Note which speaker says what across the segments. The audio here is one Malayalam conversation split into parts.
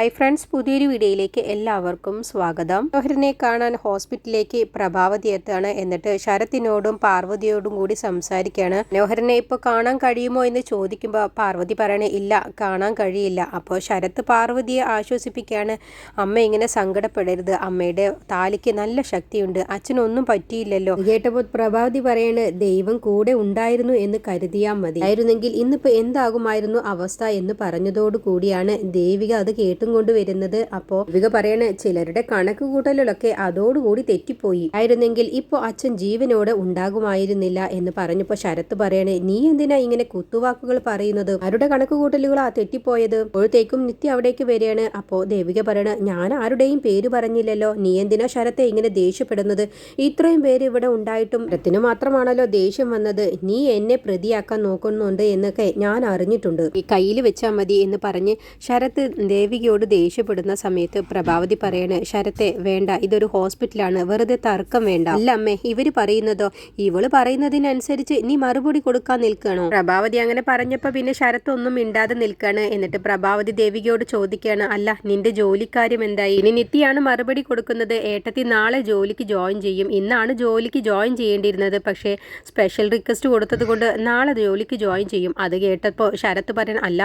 Speaker 1: ഹായ് ഫ്രണ്ട്സ് പുതിയൊരു വീഡിയോയിലേക്ക് എല്ലാവർക്കും സ്വാഗതം. മനോഹരനെ കാണാൻ ഹോസ്പിറ്റലിലേക്ക് പ്രഭാവതി എത്താണ് എന്നിട്ട് ശരത്തിനോടും പാർവതിയോടും കൂടി സംസാരിക്കുകയാണ്. മനോഹരനെ ഇപ്പോൾ കാണാൻ കഴിയുമോ എന്ന് ചോദിക്കുമ്പോൾ പാർവതി പറയണേ ഇല്ല കാണാൻ കഴിയില്ല. അപ്പോൾ ശരത്ത് പാർവതിയെ ആശ്വസിപ്പിക്കുകയാണ്. അമ്മ ഇങ്ങനെ സങ്കടപ്പെടരുത്. അമ്മയുടെ താലിക്ക് നല്ല ശക്തിയുണ്ട്. അച്ഛനൊന്നും പറ്റിയില്ലല്ലോ. കേട്ടപ്പോൾ പ്രഭാവതി പറയാണ് ദൈവം കൂടെ ഉണ്ടായിരുന്നു എന്ന് കരുതിയാൽ മതി. ആയിരുന്നെങ്കിൽ ഇന്നിപ്പോൾ എന്താകുമായിരുന്നു അവസ്ഥ എന്ന് പറഞ്ഞതോടു കൂടിയാണ് ദേവിക അത് കേട്ടും കൊണ്ട് വരുന്നത്. അപ്പോ ദേവിക പറയണ ചിലരുടെ കണക്ക് കൂട്ടലുകളൊക്കെ അതോടുകൂടി തെറ്റിപ്പോയി. ആയിരുന്നെങ്കിൽ ഇപ്പൊ അച്ഛൻ ജീവനോടെ ഉണ്ടാകുമായിരുന്നില്ല എന്ന് പറഞ്ഞപ്പോ ശരത്ത് പറയണേ നീ എന്തിനാ ഇങ്ങനെ കുത്തുവാക്കുകൾ പറയുന്നത്? ആരുടെ കണക്ക് കൂട്ടലുകളാ തെറ്റിപ്പോയത്? അപ്പോഴത്തേക്കും നിത്യ അവിടേക്ക് വരികയാണ്. അപ്പോ ദേവിക പറയണ ഞാൻ ആരുടെയും പേര് പറഞ്ഞില്ലല്ലോ. നീ എന്തിനാ ശരത്തെ ഇങ്ങനെ ദേഷ്യപ്പെടുന്നത്? ഇത്രയും പേര് ഇവിടെ ഉണ്ടായിട്ടും ശരത്തിന് മാത്രമാണല്ലോ ദേഷ്യം വന്നത്. നീ എന്നെ പ്രതിയാക്കാൻ നോക്കുന്നുണ്ട് എന്നൊക്കെ ഞാൻ അറിഞ്ഞിട്ടുണ്ട്. ഈ കയ്യിൽ വെച്ചാൽ മതി എന്ന് പറഞ്ഞ് ശരത്ത് ദേവികയോട് ദേഷ്യപ്പെടുന്ന സമയത്ത് പ്രഭാവതി പറയണ് ശരത്തെ വേണ്ട ഇതൊരു ഹോസ്പിറ്റലാണ് വെറുതെ തർക്കം വേണ്ട. അല്ല അമ്മേ ഇവർ പറയുന്നതോ? ഇവൾ പറയുന്നതിനനുസരിച്ച് നീ മറുപടി കൊടുക്കാൻ നിൽക്കണോ? പ്രഭാവതി അങ്ങനെ പറഞ്ഞപ്പോ പിന്നെ ശരത്ത് ഒന്നും മിണ്ടാതെ നിൽക്കാണ്. എന്നിട്ട് പ്രഭാവതി ദേവികയോട് ചോദിക്കാണ് അല്ല നിന്റെ ജോലിക്കാര്യം എന്തായി? ഇനി നിത്യാണ് മറുപടി കൊടുക്കുന്നത്. ഏട്ടത്തി നാളെ ജോലിക്ക് ജോയിൻ ചെയ്യും. ഇന്നാണ് ജോലിക്ക് ജോയിൻ ചെയ്യേണ്ടിയിരുന്നത്. പക്ഷേ സ്പെഷ്യൽ റിക്വസ്റ്റ് കൊടുത്തത് കൊണ്ട് നാളെ ജോലിക്ക് ജോയിൻ ചെയ്യും. അത് കേട്ടപ്പോൾ ശരത്ത് പറയണം അല്ല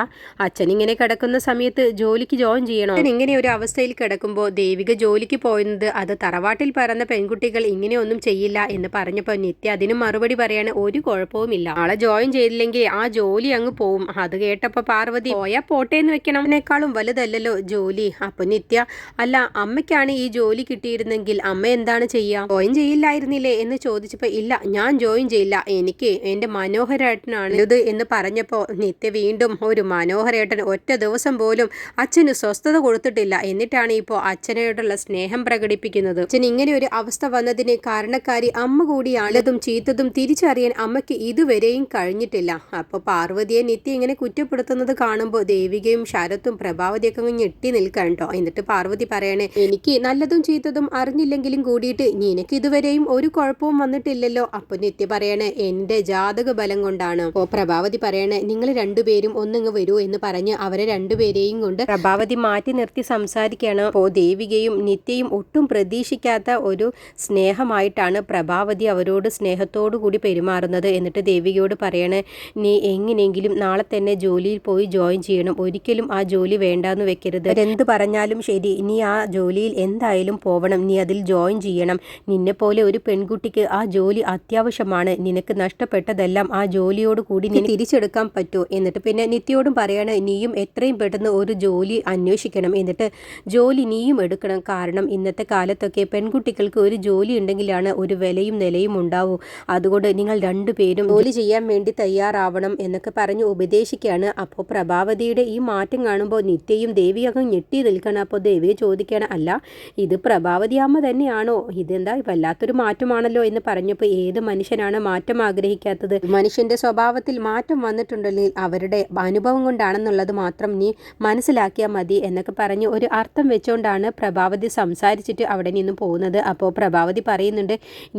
Speaker 1: അച്ഛൻ ഇങ്ങനെ കിടക്കുന്ന സമയത്ത് ജോലിക്ക് ജോയിൻ ചെയ്യണോ? അച്ഛൻ ഇങ്ങനെ ഒരു അവസ്ഥയിൽ കിടക്കുമ്പോൾ ദേവിക ജോലിക്ക് പോയത് അത് തറവാട്ടിൽ പറന്ന പെൺകുട്ടികൾ ഇങ്ങനെയൊന്നും ചെയ്യില്ല എന്ന് പറഞ്ഞപ്പോൾ നിത്യ അതിന് മറുപടി പറയാൻ ഒരു കുഴപ്പവുമില്ല. ആളെ ജോയിൻ ചെയ്തില്ലെങ്കിൽ ആ ജോലി അങ്ങ് പോവും. അത് കേട്ടപ്പോൾ പാർവതി പോയാ പോട്ടെ എന്ന് വെക്കണം. വലുതല്ലല്ലോ ജോലി. അപ്പൊ നിത്യ അല്ല അമ്മയ്ക്കാണ് ഈ ജോലി കിട്ടിയിരുന്നെങ്കിൽ അമ്മ എന്താണ് ചെയ്യാ? ജോയിൻ ചെയ്യില്ലായിരുന്നില്ലേ? എന്ന് ചോദിച്ചപ്പോൾ ഇല്ല ഞാൻ ജോയിൻ ചെയ്യില്ല. എനിക്ക് എന്റെ മനോഹരേട്ടനാണ് ഇത് എന്ന് പറഞ്ഞപ്പോൾ നിത്യ വീണ്ടും ഒരു മനോഹരേട്ടൻ ഒറ്റ ദിവസം പോലും അച്ഛന് സ്വസ്ഥത കൊടുത്തിട്ടില്ല. എന്നിട്ടാണ് ഇപ്പോൾ അച്ഛനോടുള്ള സ്നേഹം പ്രകടിപ്പിക്കുന്നത്. അച്ഛൻ ഇങ്ങനെ ഒരു അവസ്ഥ വന്നതിന് കാരണക്കാരി അമ്മ കൂടിയാണതും ചീത്തതും തിരിച്ചറിയാൻ അമ്മയ്ക്ക് ഇതുവരെയും കഴിഞ്ഞിട്ടില്ല. അപ്പോൾ പാർവതിയെ നിത്യ ഇങ്ങനെ കുറ്റപ്പെടുത്തുന്നത് കാണുമ്പോൾ ദേവികയും ശരത്തും പ്രഭാവതിയൊക്കെ ഞെട്ടി നിൽക്കാൻ കേട്ടോ. എന്നിട്ട് പാർവതി പറയണേ എനിക്ക് നല്ലതും ചീത്തതും അറിഞ്ഞില്ലെങ്കിലും കൂടിയിട്ട് നിനക്ക് ഇതുവരെയും ഒരു കുഴപ്പവും വന്നിട്ടില്ലല്ലോ. അപ്പൊ നിത്യ പറയണേ എന്റെ ജാതക ബലം കൊണ്ടാണ്. ഓ പ്രഭാവതി പറയണേ നിങ്ങൾ രണ്ടുപേരും ഒന്നിങ്ങ് വരൂ എന്ന് പറഞ്ഞ് അവരെ രണ്ടുപേരെയും കൊണ്ട് പ്രഭാവതി മാറ്റി നിർത്തി സംസാരിക്കുകയാണ്. അപ്പോൾ ദേവികയും നിത്യയും ഒട്ടും പ്രതീക്ഷിക്കാത്ത ഒരു സ്നേഹമായിട്ടാണ് പ്രഭാവതി അവരോട് സ്നേഹത്തോടു കൂടി പെരുമാറുന്നത്. എന്നിട്ട് ദേവികയോട് പറയണേ നീ എങ്ങനെയെങ്കിലും നാളെ തന്നെ ജോലിയിൽ പോയി ജോയിൻ ചെയ്യണം. ഒരിക്കലും ആ ജോലി വേണ്ടാന്ന് വെക്കരുത്. എന്ത് പറഞ്ഞാലും ശരി. നീ ആ ജോലിയിൽ എന്തായാലും പോവണം. നീ അതിൽ ജോയിൻ ചെയ്യണം. നിന്നെ പോലെ ഒരു പെൺകുട്ടിക്ക് ആ ജോലി അത്യാവശ്യമാണ്. നിനക്ക് നഷ്ടപ്പെട്ടതെല്ലാം ആ ജോലിയോട് കൂടി നീ തിരിച്ചെടുക്കാൻ പറ്റൂ. എന്നിട്ട് പിന്നെ നിത്യയോടും പറയാണ് നീയും എത്രയും പെട്ടെന്ന് ഒരു ജോലി അന്വേഷിക്കണം. എന്നിട്ട് ജോലി നീയും എടുക്കണം. കാരണം ഇന്നത്തെ കാലത്തൊക്കെ പെൺകുട്ടികൾക്ക് ഒരു ജോലി ഉണ്ടെങ്കിലാണ് ഒരു വിലയും നിലയും ഉണ്ടാവും. അതുകൊണ്ട് നിങ്ങൾ രണ്ടുപേരും ജോലി ചെയ്യാൻ വേണ്ടി തയ്യാറാവണം എന്നൊക്കെ പറഞ്ഞ് ഉപദേശിക്കുകയാണ്. അപ്പോൾ പ്രഭാവതിയുടെ ഈ മാറ്റം കാണുമ്പോൾ നിത്യയും ദേവി അങ്ങ് ഞെട്ടി നിൽക്കണം അപ്പോൾ ദേവിയെ ചോദിക്കുകയാണ് അല്ല ഇത് പ്രഭാവതി അമ്മ തന്നെയാണോ? ഇതെന്താ വല്ലാത്തൊരു മാറ്റമാണല്ലോ? എന്ന് പറഞ്ഞപ്പോൾ ഏത് മനുഷ്യനാണ് മാറ്റം ആഗ്രഹിക്കാത്തത്? മനുഷ്യന്റെ സ്വഭാവത്തിൽ മാറ്റം വന്നിട്ടുണ്ടെങ്കിൽ അവരുടെ അനുഭവം കൊണ്ടാണെന്നുള്ളത് മാത്രം നീ മനസ്സിലാക്കിയാൽ മതി. എന്നൊക്കെ പറഞ്ഞ് ഒരു അർത്ഥം വെച്ചുകൊണ്ടാണ് പ്രഭാവതി സംസാരിച്ചിട്ട് അവിടെ നിന്ന് പോകുന്നത്. അപ്പോൾ പ്രഭാവതി പറയുന്നുണ്ട്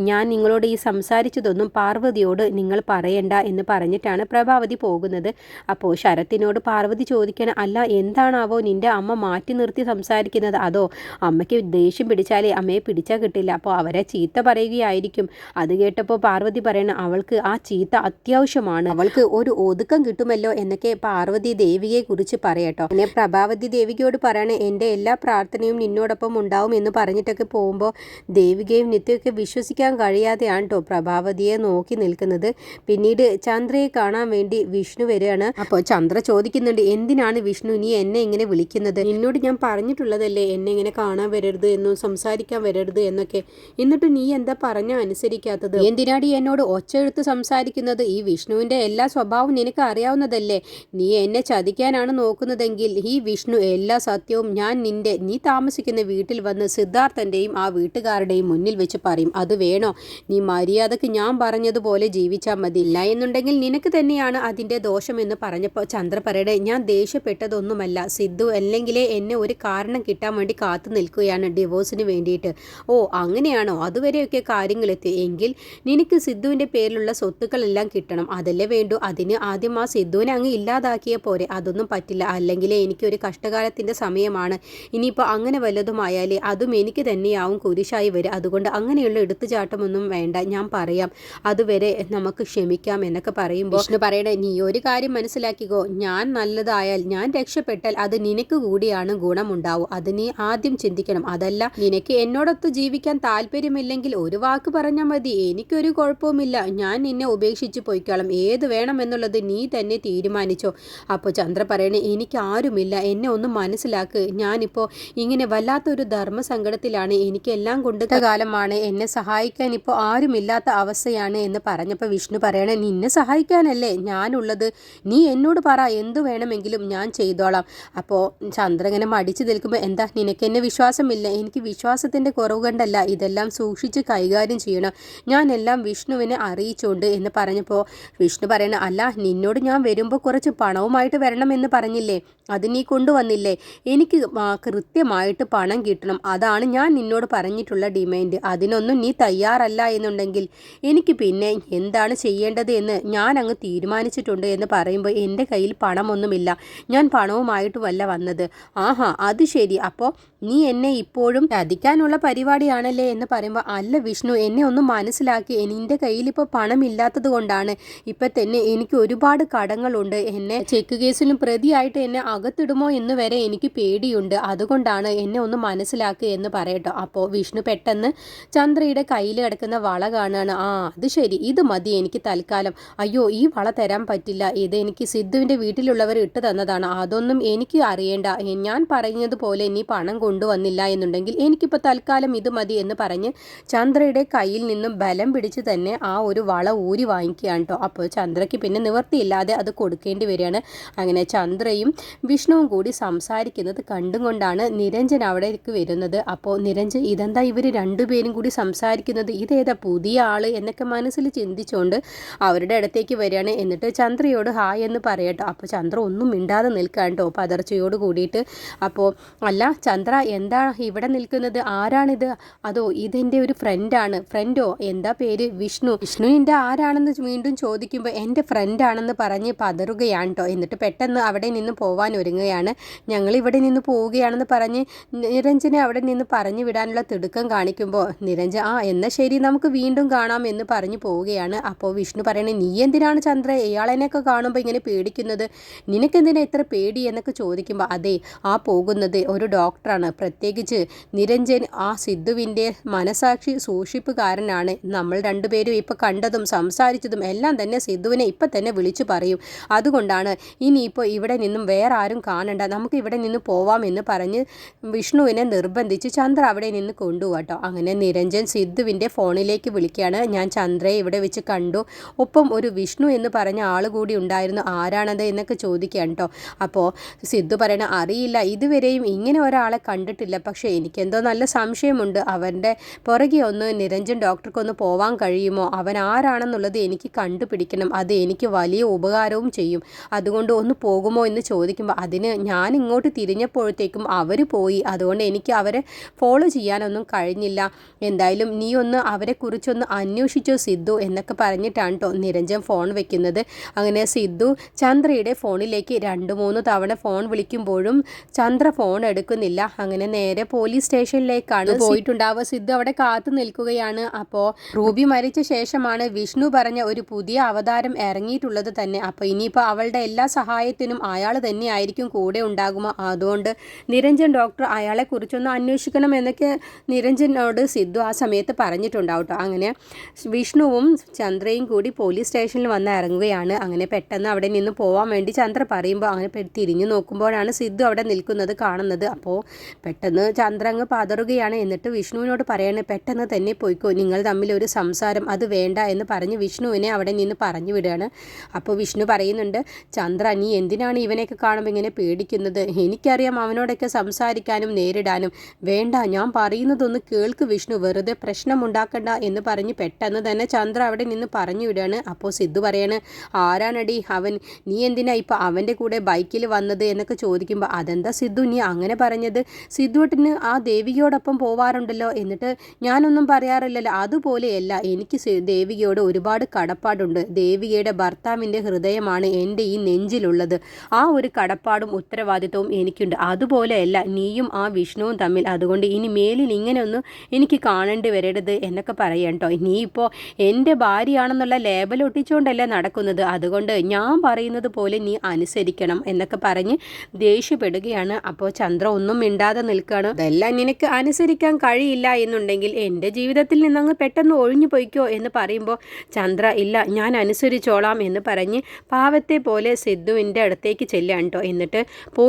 Speaker 1: ഞാൻ നിങ്ങളോട് ഈ സംസാരിച്ചതൊന്നും പാർവതിയോട് നിങ്ങൾ പറയണ്ട എന്ന് പറഞ്ഞിട്ടാണ് പ്രഭാവതി പോകുന്നത്. അപ്പോൾ ശരത്തിനോട് പാർവതി ചോദിക്കണം അല്ല എന്താണാവോ നിന്റെ അമ്മ മാറ്റി നിർത്തി സംസാരിക്കുന്നത്? അതോ അമ്മയ്ക്ക് ദേഷ്യം പിടിച്ചാലേ അമ്മയെ പിടിച്ചാൽ കിട്ടില്ല? അപ്പോൾ അവരെ ചീത്ത പറയുകയായിരിക്കും. അത് കേട്ടപ്പോൾ പാർവതി പറയണം അവൾക്ക് ആ ചീത്ത അത്യാവശ്യമാണ്. അവൾക്ക് ഒരു ഒതുക്കം കിട്ടുമല്ലോ എന്നൊക്കെ പാർവതി ദേവിയെ കുറിച്ച് പറയട്ടോ. പിന്നെ പ്രഭാവതി ദേവികയോട് പറയണം എന്റെ എല്ലാ പ്രാർത്ഥനയും നിന്നോടൊപ്പം ഉണ്ടാവും എന്ന് പറഞ്ഞിട്ടൊക്കെ പോകുമ്പോൾ ദേവികയും നിത്യമൊക്കെ വിശ്വസിക്കാൻ കഴിയാതെയാണ് കേട്ടോ പ്രഭാവതിയെ നോക്കി നിൽക്കുന്നത്. പിന്നീട് ചന്ദ്രയെ കാണാൻ വേണ്ടി വിഷ്ണു വരികയാണ്. അപ്പോൾ ചന്ദ്ര ചോദിക്കുന്നുണ്ട് എന്തിനാണ് വിഷ്ണു നീ എന്നെ ഇങ്ങനെ വിളിക്കുന്നത്? നിന്നോട് ഞാൻ പറഞ്ഞിട്ടുള്ളതല്ലേ എന്നെ ഇങ്ങനെ കാണാൻ വരരുത് എന്നും സംസാരിക്കാൻ വരരുത് എന്നൊക്കെ. എന്നിട്ട് നീ എന്താ പറഞ്ഞ അനുസരിക്കാത്തത്? എന്തിനാടി എന്നോട് ഒച്ചയെടുത്ത് സംസാരിക്കുന്നത്? ഈ വിഷ്ണുവിന്റെ എല്ലാ സ്വഭാവവും നിനക്ക് അറിയാവുന്നതല്ലേ. നീ എന്നെ ചതിക്കാനാണ് നോക്കുന്നതെങ്കിൽ ഈ വിഷ്ണു എല്ലാ സത്യവും ഞാൻ നിന്റെ നീ താമസിക്കുന്ന വീട്ടിൽ വന്ന് സിദ്ധാർത്ഥന്റെയും ആ വീട്ടുകാരുടെയും മുന്നിൽ വെച്ച് പറയും. അത് വേണോ? നീ മര്യാദയ്ക്ക് ഞാൻ പറഞ്ഞതുപോലെ ജീവിച്ചാൽ മതി. ഇല്ല എന്നുണ്ടെങ്കിൽ നിനക്ക് തന്നെയാണ് അതിന്റെ ദോഷമെന്ന് പറഞ്ഞപ്പോൾ ചന്ദ്ര പറയുടെ ഞാൻ ദേഷ്യപ്പെട്ടതൊന്നുമല്ല. സിദ്ധു അല്ലെങ്കിലേ എന്നെ ഒരു കാരണം കിട്ടാൻ വേണ്ടി കാത്തു നിൽക്കുകയാണ് ഡിവോഴ്സിന് വേണ്ടിയിട്ട്. ഓ അങ്ങനെയാണോ? അതുവരെയൊക്കെ കാര്യങ്ങളെത്തി. എങ്കിൽ നിനക്ക് സിദ്ധുവിന്റെ പേരിലുള്ള സ്വത്തുക്കളെല്ലാം കിട്ടണം. അതല്ലേ വേണ്ടു. അതിന് ആദ്യം ആ സിദ്ധുവിനെ അങ്ങ് ഇല്ലാതാക്കിയ പോരെ. അതൊന്നും പറ്റില്ല. അല്ലെങ്കിൽ എനിക്കൊരു കഷ്ടകാല അവസാനത്തിന്റെ സമയമാണ്. ഇനിയിപ്പോൾ അങ്ങനെ വല്ലതുമായാലേ അതും എനിക്ക് തന്നെയാവും കുരിശായി വരിക. അതുകൊണ്ട് അങ്ങനെയുള്ള എടുത്തുചാട്ടമൊന്നും വേണ്ട. ഞാൻ പറയാം. അതുവരെ നമുക്ക് ക്ഷമിക്കാം എന്നൊക്കെ പറയുമ്പോൾ വിഷ്ണു പറയണേ നീ ഒരു കാര്യം മനസ്സിലാക്കിക്കോ. ഞാൻ നല്ലതായാൽ ഞാൻ രക്ഷപ്പെട്ടാൽ അത് നിനക്ക് കൂടിയാണ് ഗുണമുണ്ടാവും. അത് നീ ആദ്യം ചിന്തിക്കണം. അതല്ല നിനക്ക് എന്നോടൊത്ത് ജീവിക്കാൻ താല്പര്യമില്ലെങ്കിൽ ഒരു വാക്ക് പറഞ്ഞാൽ മതി. എനിക്കൊരു കുഴപ്പവുമില്ല. ഞാൻ നിന്നെ ഉപേക്ഷിച്ച് പോയിക്കോളാം. ഏത് വേണമെന്നുള്ളത് നീ തന്നെ തീരുമാനിച്ചോ. അപ്പോൾ ചന്ദ്ര പറയണേ എനിക്ക് ആരുമില്ല എന്നെ ഒന്ന് മനസ്സിലാക്ക്. ഞാനിപ്പോൾ ഇങ്ങനെ വല്ലാത്തൊരു ധർമ്മസങ്കടത്തിലാണ്. എനിക്ക് എല്ലാം കൊണ്ട് കാലമാണ്. എന്നെ സഹായിക്കാൻ ഇപ്പോൾ ആരുമില്ലാത്ത അവസ്ഥയാണ് എന്ന് പറഞ്ഞപ്പോൾ വിഷ്ണു പറയണേ നിന്നെ സഹായിക്കാനല്ലേ ഞാനുള്ളത്? നീ എന്നോട് പറ എന്തു വേണമെങ്കിലും ഞാൻ ചെയ്തോളാം. അപ്പോൾ ചന്ദ്രങ്ങനെ മടിച്ചു നിൽക്കുമ്പോൾ എന്താ നിനക്ക് എന്നെ വിശ്വാസമില്ല? എനിക്ക് വിശ്വാസത്തിന്റെ കുറവ് കണ്ടല്ല ഇതെല്ലാം സൂക്ഷിച്ച് കൈകാര്യം ചെയ്യണം. ഞാൻ എല്ലാം വിഷ്ണുവിനെ അറിയിച്ചുകൊണ്ട് എന്ന് പറഞ്ഞപ്പോൾ വിഷ്ണു പറയണ അല്ല നിന്നോട് ഞാൻ വരുമ്പോൾ കുറച്ച് പണവുമായിട്ട് വരണമെന്ന് പറഞ്ഞില്ലേ? അത് നീ കൊണ്ടുവന്നില്ലേ? എനിക്ക് കൃത്യമായിട്ട് പണം കിട്ടണം. അതാണ് ഞാൻ നിന്നോട് പറഞ്ഞിട്ടുള്ള ഡിമാൻഡ് അതിനൊന്നും നീ തയ്യാറല്ല എന്നുണ്ടെങ്കിൽ എനിക്ക് പിന്നെ എന്താണ് ചെയ്യേണ്ടത് എന്ന് ഞാൻ അങ്ങ് തീരുമാനിച്ചിട്ടുണ്ട് എന്ന് പറയുമ്പോൾ എന്റെ കയ്യിൽ പണമൊന്നുമില്ല. ഞാൻ പണവുമായിട്ടുമല്ല വന്നത്. ആഹാ അത് ശരി. അപ്പോൾ നീ എന്നെ ഇപ്പോഴും ചതിക്കാനുള്ള പരിപാടിയാണല്ലേ എന്ന് പറയുമ്പോൾ അല്ല വിഷ്ണു എന്നെ ഒന്ന് മനസ്സിലാക്കി. എന്റെ കയ്യിൽ ഇപ്പോൾ പണമില്ലാത്തത് കൊണ്ടാണ് ഇപ്പം തന്നെ എനിക്ക് ഒരുപാട് കടങ്ങളുണ്ട്. എന്നെ ചെക്ക് കേസിലും പ്രതിയായിട്ട് എന്നെ അകത്തിടുമോ എന്ന് വരെ എനിക്ക് പേടിയുണ്ട്. അതുകൊണ്ടാണ് എന്നെ ഒന്ന് മനസ്സിലാക്കുക എന്ന് പറയട്ടോ. അപ്പോൾ വിഷ്ണു പെട്ടെന്ന് ചന്ദ്രയുടെ കയ്യിൽ കിടക്കുന്ന വള കാണുകയാണ് ആ അത് ശരി. ഇത് മതി എനിക്ക് തൽക്കാലം. അയ്യോ ഈ വള തരാൻ പറ്റില്ല. ഇത് എനിക്ക് സിദ്ധുവിന്റെ വീട്ടിലുള്ളവർ ഇട്ട് തന്നതാണ്. അതൊന്നും എനിക്ക് അറിയേണ്ട. ഞാൻ പറയുന്നതുപോലെ ഇനി പണം കൊണ്ടുവന്നില്ല എന്നുണ്ടെങ്കിൽ എനിക്കിപ്പോൾ തൽക്കാലം ഇത് മതി എന്ന് പറഞ്ഞ് ചന്ദ്രയുടെ കയ്യിൽ നിന്നും ബലം പിടിച്ച് തന്നെ ആ ഒരു വള ഊരി വാങ്ങിക്കുകയാണ് കേട്ടോ അപ്പോൾ ചന്ദ്രയ്ക്ക് പിന്നെ നിവർത്തിയില്ലാതെ അത് കൊടുക്കേണ്ടി വരികയാണ്. അങ്ങനെ ചന്ദ്രയും വിഷ്ണുവും കൂടി സംസാരിക്കുന്നത് കണ്ടും കൊണ്ടാണ് നിരഞ്ജൻ അവിടേക്ക് വരുന്നത്. അപ്പോൾ നിരഞ്ജൻ ഇതെന്താ ഇവർ രണ്ടുപേരും കൂടി സംസാരിക്കുന്നത്? ഇതേതാ പുതിയ ആൾ എന്നൊക്കെ മനസ്സിൽ ചിന്തിച്ചുകൊണ്ട് അവരുടെ അടുത്തേക്ക് വരികയാണ്. എന്നിട്ട് ചന്ദ്രയോട് ഹായ് എന്ന് പറയട്ടോ. അപ്പോൾ ചന്ദ്ര ഒന്നും മിണ്ടാതെ നിൽക്കാൻ കേട്ടോ പതർച്ചയോട് കൂടിയിട്ട്. അപ്പോൾ അല്ല ചന്ദ്ര എന്താ ഇവിടെ നിൽക്കുന്നത്? ആരാണിത്? അതോ ഇതെന്റെ ഒരു ഫ്രണ്ടാണ്. ഫ്രണ്ടോ? എന്താ പേര്? വിഷ്ണു. വിഷ്ണുവിന്റെ ആരാണെന്ന് വീണ്ടും ചോദിക്കുമ്പോൾ എന്റെ ഫ്രണ്ടാണെന്ന് പറഞ്ഞ് പതറുകയാണ് കേട്ടോ. എന്നിട്ട് പെട്ടെന്ന് അവിടെ നിന്ന് പോവാൻ ഒരുങ്ങുകയാണ്. ഞങ്ങൾ ഇവിടെ നിന്ന് പോവുകയാണെന്ന് പറഞ്ഞ് നിരഞ്ജനെ അവിടെ നിന്ന് പറഞ്ഞു വിടാനുള്ള തിടുക്കം കാണിക്കുമ്പോൾ നിരഞ്ജൻ ആ എന്നാൽ ശരി നമുക്ക് വീണ്ടും കാണാം എന്ന് പറഞ്ഞു പോവുകയാണ്. അപ്പോൾ വിഷ്ണു പറയണേ നീ എന്തിനാണ് ചന്ദ്ര ഇയാളെന്നൊക്കെ കാണുമ്പോൾ ഇങ്ങനെ പേടിക്കുന്നത്? നിനക്കെന്തിനാ ഇത്ര പേടി? എന്നൊക്കെ ചോദിക്കുമ്പോൾ അതെ ആ പോകുന്നത് ഒരു ഡോക്ടറാണ്. പ്രത്യേകിച്ച് നിരഞ്ജൻ ആ സിദ്ധുവിന്റെ മനസാക്ഷി സൂക്ഷിപ്പുകാരനാണ്. നമ്മൾ രണ്ടുപേരും ഇപ്പോൾ കണ്ടതും സംസാരിച്ചതും എല്ലാം തന്നെ സിദ്ധുവിനെ ഇപ്പം തന്നെ വിളിച്ചു പറയും. അതുകൊണ്ടാണ് ഇനിയിപ്പോൾ ഇവിടെ നിന്നും വേറെ ആരും കാണണ്ട. നമുക്ക് ഇവിടെ നിന്ന് പോവാമെന്ന് പറഞ്ഞ് വിഷ്ണുവിനെ നിർബന്ധിച്ച് ചന്ദ്ര അവിടെ നിന്ന് കൊണ്ടുപോകട്ടോ അങ്ങനെ നിരഞ്ജൻ സിദ്ധുവിന്റെ ഫോണിലേക്ക് വിളിക്കുകയാണ്. ഞാൻ ചന്ദ്രയെ ഇവിടെ വെച്ച് കണ്ടു. ഒപ്പം ഒരു വിഷ്ണു എന്ന് പറഞ്ഞ ആൾ കൂടി ഉണ്ടായിരുന്നു. ആരാണത് എന്നൊക്കെ ചോദിക്കുകയാണ് കേട്ടോ അപ്പോൾ സിദ്ധു പറയണ അറിയില്ല ഇതുവരെയും ഇങ്ങനെ ഒരാളെ കണ്ടിട്ടില്ല. പക്ഷേ എനിക്കെന്തോ നല്ല സംശയമുണ്ട്. അവന്റെ പുറകെ ഒന്ന് നിരഞ്ജൻ ഡോക്ടർക്കൊന്ന് പോവാൻ കഴിയുമോ? അവൻ ആരാണെന്നുള്ളത് എനിക്ക് കണ്ടുപിടിക്കണം. അത് എനിക്ക് വലിയ ഉപകാരവും ചെയ്യും. അതുകൊണ്ട് ഒന്ന് പോകുമോ എന്ന് ചോദിക്കുമ്പോൾ അതിന് ഞാൻ ഇങ്ങോട്ട് തിരിഞ്ഞപ്പോഴത്തേക്കും അവർ പോയി. അതുകൊണ്ട് എനിക്ക് അവരെ ഫോളോ ചെയ്യാനൊന്നും കഴിഞ്ഞില്ല. എന്തായാലും നീ ഒന്ന് അവരെക്കുറിച്ചൊന്ന് അന്വേഷിച്ചോ സിദ്ധു എന്നൊക്കെ പറഞ്ഞിട്ടാണ് കേട്ടോ നിരഞ്ജൻ ഫോൺ വെക്കുന്നത്. അങ്ങനെ സിദ്ധു ചന്ദ്രയുടെ ഫോണിലേക്ക് രണ്ട് മൂന്ന് തവണ ഫോൺ വിളിക്കുമ്പോഴും ചന്ദ്ര ഫോൺ എടുക്കുന്നില്ല. അങ്ങനെ നേരെ പോലീസ് സ്റ്റേഷനിലേക്കാണ് പോയിട്ടുണ്ടാവുക. സിദ്ധു അവിടെ കാത്തു നിൽക്കുകയാണ്. അപ്പോൾ റൂബി മരിച്ച ശേഷമാണ് വിഷ്ണു പറഞ്ഞ ഒരു പുതിയ അവതാരം ഇറങ്ങിയിട്ടുള്ളത് തന്നെ. അപ്പോൾ ഇനിയിപ്പോൾ അവളുടെ എല്ലാ സഹായത്തിനും അയാൾ തന്നെയായിരിക്കും കൂടെ ഉണ്ടാകുമോ? അതുകൊണ്ട് നിരഞ്ജൻ ഡോക്ടർ അയാളെ കുറിച്ചൊന്ന് അന്വേഷിക്കണം എന്നൊക്കെ നിരഞ്ജനോട് സിദ്ധു ആ സമയത്ത് പറഞ്ഞിട്ടുണ്ടാവും അങ്ങനെ വിഷ്ണുവും ചന്ദ്രയും കൂടി പോലീസ് സ്റ്റേഷനിൽ വന്ന് ഇറങ്ങുകയാണ്. അങ്ങനെ പെട്ടെന്ന് അവിടെ നിന്ന് പോകാൻ വേണ്ടി ചന്ദ്ര പറയുമ്പോൾ അങ്ങനെ തിരിഞ്ഞു നോക്കുമ്പോഴാണ് സിദ്ധു അവിടെ നിൽക്കുന്നത് കാണുന്നത്. അപ്പോൾ പെട്ടെന്ന് ചന്ദ്ര അങ്ങ് പതറുകയാണ്. എന്നിട്ട് വിഷ്ണുവിനോട് പറയാണ് പെട്ടെന്ന് തന്നെ പോയിക്കോ. നിങ്ങൾ തമ്മിൽ ഒരു സംസാരം അത് വേണ്ട എന്ന് പറഞ്ഞ് വിഷ്ണുവിനെ അവിടെ നിന്ന് പറഞ്ഞു വിടുകയാണ്. അപ്പോൾ വിഷ്ണു പറയുന്നുണ്ട് ചന്ദ്ര നീ എന്തിനാണ് ഇവനെയൊക്കെ കാണുമ്പോൾ ഇങ്ങനെ പേടിക്കുന്നത്? എനിക്കറിയാം അവനോടൊക്കെ സംസാരിക്കാനും നേരിടാനും. വേണ്ട ഞാൻ പറയുന്നതൊന്ന് കേൾക്ക് വിഷ്ണു. വെറുതെ പ്രശ്നമുണ്ടാക്കണ്ട എന്ന് പറഞ്ഞ് പെട്ടെന്ന് തന്നെ ചന്ദ്ര അവിടെ നിന്ന് പറഞ്ഞു വിടുകയാണ് അപ്പോൾ സിദ്ധു പറയാണ് ആരാണടി അവൻ? നീ എന്തിനാ ഇപ്പോൾ അവന്റെ കൂടെ ബൈക്കിൽ വന്നത്? എന്നൊക്കെ ചോദിക്കുമ്പോൾ അതെന്താ സിദ്ധു നീ അങ്ങനെ പറഞ്ഞത്? സിദ്ധുവട്ടിന് ആ ദേവികയോടൊപ്പം പോവാറുണ്ടല്ലോ? എന്നിട്ട് ഞാനൊന്നും പറയാറില്ലല്ലോ. അതുപോലെയല്ല എനിക്ക് ദേവികയോട് ഒരുപാട് കടപ്പാടുണ്ട്. ദേവികയുടെ ഭർത്താവിന്റെ ഹൃദയമാണ് എന്റെ ഈ നെഞ്ചിലുള്ളത്. ആ ഒരു കടപ്പാടും ഉത്തരവാദിത്വം ഉത്തരവാദിത്വവും എനിക്കുണ്ട് അതുപോലെയല്ല നീയും ആ വിഷ്ണുവും തമ്മിൽ അതുകൊണ്ട് ഇനി മേലിൽ ഇങ്ങനെയൊന്നും എനിക്ക് കാണേണ്ടി വരരുത് എന്നൊക്കെ പറയാം കേട്ടോ നീ ഇപ്പോൾ എന്റെ ഭാര്യയാണെന്നുള്ള ലേബൽ ഒട്ടിച്ചുകൊണ്ടല്ലേ നടക്കുന്നത് അതുകൊണ്ട് ഞാൻ പറയുന്നത് പോലെ നീ അനുസരിക്കണം എന്നൊക്കെ പറഞ്ഞ് ദേഷ്യപ്പെടുകയാണ് അപ്പോൾ ചന്ദ്ര ഒന്നും മിണ്ടാതെ നിൽക്കുകയാണ് അതെല്ലാം നിനക്ക് അനുസരിക്കാൻ കഴിയില്ല എന്നുണ്ടെങ്കിൽ എന്റെ ജീവിതത്തിൽ നിന്നങ്ങ് പെട്ടെന്ന് ഒഴിഞ്ഞു പോയിക്കോ എന്ന് പറയുമ്പോൾ ചന്ദ്ര ഇല്ല ഞാൻ അനുസരിച്ചോളാം എന്ന് പറഞ്ഞ് പാവത്തെ പോലെ സിദ്ധുവിന്റെ അടുത്തേക്ക് ചെല്ലുകയാണ് കേട്ടോ എന്നിട്ട്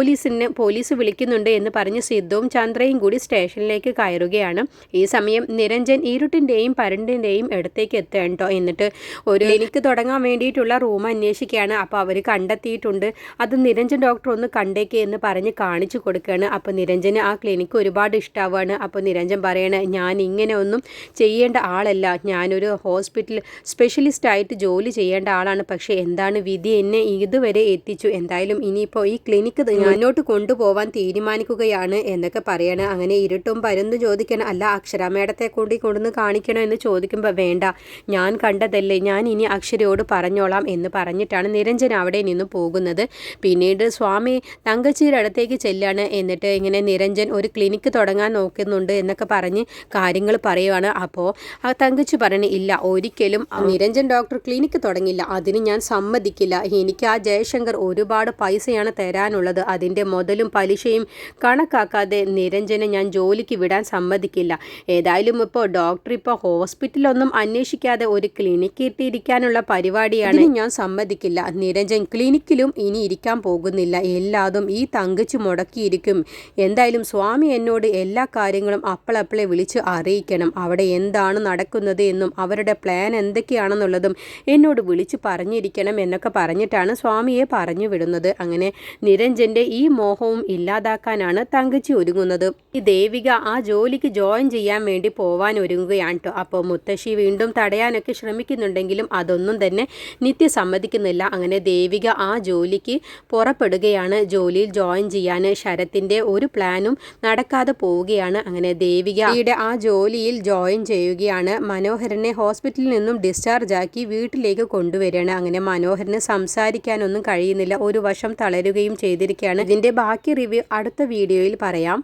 Speaker 1: പോലീസിന് പോലീസ് വിളിക്കുന്നുണ്ട് എന്ന് പറഞ്ഞ് സിദ്ധുവും ചന്ദ്രയും കൂടി സ്റ്റേഷനിലേക്ക് കയറുകയാണ്. ഈ സമയം നിരഞ്ജൻ ഇരുട്ടിന്റെയും പരണ്ടിന്റെയും അടുത്തേക്ക് എത്തുകയാണ് കേട്ടോ എന്നിട്ട് ഒരു എനിക്ക് തുടങ്ങാൻ വേണ്ടിയിട്ടുള്ള റൂം അന്വേഷിക്കുകയാണ്. അപ്പോൾ അവർ കണ്ടെത്തിയിട്ടുണ്ട്. അത് നിരഞ്ജൻ ഡോക്ടർ ഒന്ന് കണ്ടേക്ക് എന്ന് പറഞ്ഞ് കാണിച്ചു കൊടുക്കുകയാണ്. അപ്പോൾ നിരഞ്ജന് ആ ക്ലിനിക്ക് ഒരുപാട് ഇഷ്ടമാവുകയാണ് അപ്പോൾ നിരഞ്ജൻ പറയണേ ഞാൻ ഇങ്ങനെ ഒന്നും ചെയ്യേണ്ട ആളല്ല. ഞാനൊരു ഹോസ്പിറ്റൽ സ്പെഷ്യലിസ്റ്റ് ആയിട്ട് ജോലി ചെയ്യേണ്ട ആളാണ്. പക്ഷേ എന്താണ് വിധി എന്നെ ഇതുവരെ എത്തിച്ചു? എന്തായാലും ഇനിയിപ്പോൾ ഈ ക്ലിനിക്ക് മുന്നോട്ട് കൊണ്ടുപോവാൻ തീരുമാനിക്കുകയാണ് എന്നൊക്കെ പറയണ. അങ്ങനെ ഇരുട്ടും പരുന്തും ചോദിക്കണം. അല്ല അക്ഷര മേഡത്തെ കൂടി കൊണ്ടുവന്ന് കാണിക്കണം എന്ന് ചോദിക്കുമ്പോൾ വേണ്ട. ഞാൻ കണ്ടതല്ലേ ഞാൻ ഇനി അക്ഷരയോട് പറഞ്ഞോളാം എന്ന് പറഞ്ഞിട്ടാണ് നിരഞ്ജൻ അവിടെ നിന്ന് പോകുന്നത്. പിന്നീട് സ്വാമി തങ്കച്ചിയുടെ അടുത്തേക്ക് ചെല്ലാണ്. എന്നിട്ട് ഇങ്ങനെ നിരഞ്ജൻ ഒരു ക്ലിനിക്ക് തുടങ്ങാൻ നോക്കുന്നുണ്ട് എന്നൊക്കെ പറഞ്ഞ് കാര്യങ്ങൾ പറയുവാണ്. അപ്പോൾ ആ തങ്കച്ചി പറഞ്ഞു ഇല്ല ഒരിക്കലും നിരഞ്ജൻ ഡോക്ടർ ക്ലിനിക്ക് തുടങ്ങില്ല. അതിന് ഞാൻ സമ്മതിക്കില്ല. എനിക്ക് ആ ജയശങ്കർ ഒരുപാട് പൈസയാണ് തരാനുള്ളത്. അതിന്റെ മുതലും പലിശയും കണക്കാക്കാതെ നിരഞ്ജനെ ഞാൻ ജോലിക്ക് വിടാൻ സമ്മതിക്കില്ല. ഏതായാലും ഇപ്പോൾ ഡോക്ടർ ഇപ്പോൾ ഹോസ്പിറ്റലൊന്നും അന്വേഷിക്കാതെ ഒരു ക്ലിനിക്ക് ഇട്ടിരിക്കാനുള്ള പരിപാടിയാണ്. ഞാൻ സമ്മതിക്കില്ല. നിരഞ്ജൻ ക്ലിനിക്കിലും ഇനി ഇരിക്കാൻ പോകുന്നില്ല. എല്ലാതും ഈ തങ്കച്ചു മുടക്കിയിരിക്കും. എന്തായാലും സ്വാമി എന്നോട് എല്ലാ കാര്യങ്ങളും അപ്പളപ്പളെ വിളിച്ച് അറിയിക്കണം. അവിടെ എന്താണ് നടക്കുന്നത് എന്നും അവരുടെ പ്ലാൻ എന്തൊക്കെയാണെന്നുള്ളതും എന്നോട് വിളിച്ച് പറഞ്ഞിരിക്കണം എന്നൊക്കെ പറഞ്ഞിട്ടാണ് സ്വാമിയെ പറഞ്ഞു വിടുന്നത്. അങ്ങനെ നിരഞ്ജന്റെ ഈ മോഹവും ഇല്ലാതാക്കാനാണ് തങ്കച്ചി ഒരുങ്ങുന്നത്. ഈ ദേവിക ആ ജോലിക്ക് ജോയിൻ ചെയ്യാൻ വേണ്ടി പോവാൻ ഒരുങ്ങുകയാണ് കേട്ടോ അപ്പോൾ മുത്തശ്ശി വീണ്ടും തടയാനൊക്കെ ശ്രമിക്കുന്നുണ്ടെങ്കിലും അതൊന്നും തന്നെ നിത്യ സമ്മതിക്കുന്നില്ല. അങ്ങനെ ദേവിക ആ ജോലിക്ക് പുറപ്പെടുകയാണ്. ജോലിയിൽ ജോയിൻ ചെയ്യാൻ ശരത്തിന്റെ ഒരു പ്ലാനും നടക്കാതെ പോവുകയാണ്. അങ്ങനെ ദേവികയുടെ ആ ജോലിയിൽ ജോയിൻ ചെയ്യുകയാണ്. മനോഹരനെ ഹോസ്പിറ്റലിൽ നിന്നും ഡിസ്ചാർജ് ആക്കി വീട്ടിലേക്ക് കൊണ്ടുവരികയാണ്. അങ്ങനെ മനോഹരന് സംസാരിക്കാനൊന്നും കഴിയുന്നില്ല. ഒരു വശം തളരുകയും ചെയ്തിരിക്കുകയാണ്. ഇതിന്റെ ബാക്കി റിവ്യൂ അടുത്ത വീഡിയോയിൽ പറയാം.